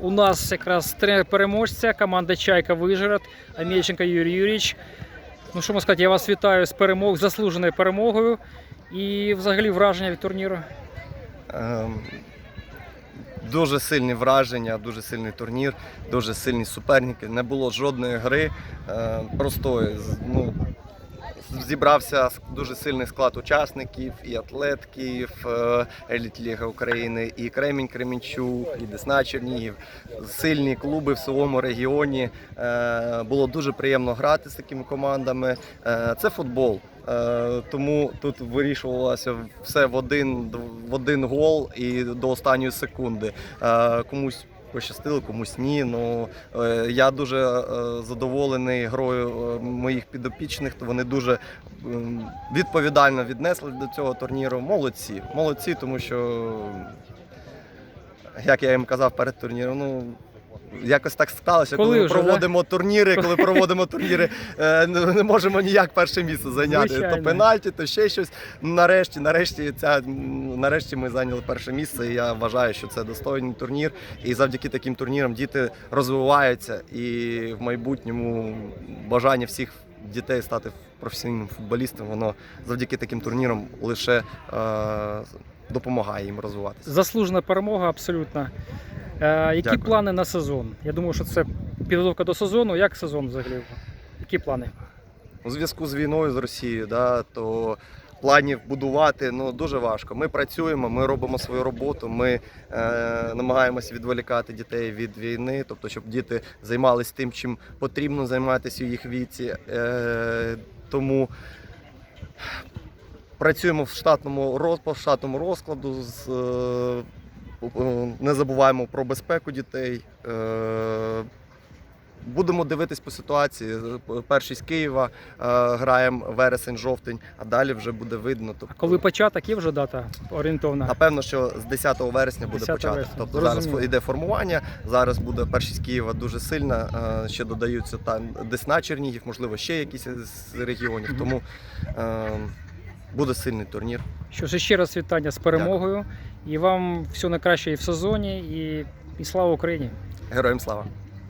У нас якраз тренер переможця, команда Чайка Вижгород, Амельченко Юрій Юрійович. Ну що можна сказати, я вас вітаю з перемог, заслуженою перемогою і взагалі враження від турніру. Ем, Дуже сильні враження, дуже сильний турнір, дуже сильні суперники. Не було жодної гри е, простої. Ну, зібрався дуже сильний склад учасників, і Атлет Київ, е, Еліт Ліга України, і Кремінь Кремінчук, і Десна Чернігів. Сильні клуби в своєму регіоні. Е, Було дуже приємно грати з такими командами. Е, Це футбол. Тому тут вирішувалося все в один, в один гол і до останньої секунди. Комусь пощастило, комусь ні. Ну е, я дуже е, задоволений грою е, моїх підопічних. То вони дуже відповідально віднесли до цього турніру. Молодці, молодці, тому що, як я їм казав перед турніром, ну. Якось так сталося, Коли коли, вже, да? проводимо турніри, коли проводимо турніри, е, не не можемо ніяк перше місце зайняти. Звичайно. То пенальті, то ще щось. Нарешті, нарешті, ця, нарешті ми зайняли перше місце. І я вважаю, що це достойний турнір. І завдяки таким турнірам діти розвиваються. І в майбутньому бажання всіх дітей стати професійним футболістом, воно завдяки таким турнірам лише е, допомагає їм розвиватися. Заслужена перемога абсолютно. Е, які Дякую. плани на сезон? Я думаю, що це підготовка до сезону. Як сезон взагалі? Які плани? У зв'язку з війною з Росією, да, то планів будувати ну, дуже важко. Ми працюємо, ми робимо свою роботу, ми е, намагаємося відволікати дітей від війни, тобто, щоб діти займалися тим, чим потрібно займатися у їх віці. Е, тому працюємо в штатному по штатному розкладу. З, е, не забуваємо про безпеку дітей. Е, Будемо дивитись по ситуації. Перший з Києва е, граємо вересень-жовтень, а далі вже буде видно. Тобто, А коли початок, є вже дата орієнтовна? напевно, що з 10 вересня буде 10 початок. вересня, Тобто зрозуміло. зараз йде формування. Зараз буде перший з Києва дуже сильна. е, Ще додаються там Десна Чернігів, можливо, ще якісь з регіонів. Тому е, буде сильний турнір. Що ж, ще раз вітання з перемогою. І вам все найкраще і в сезоні, і, і слава Україні! Героям слава!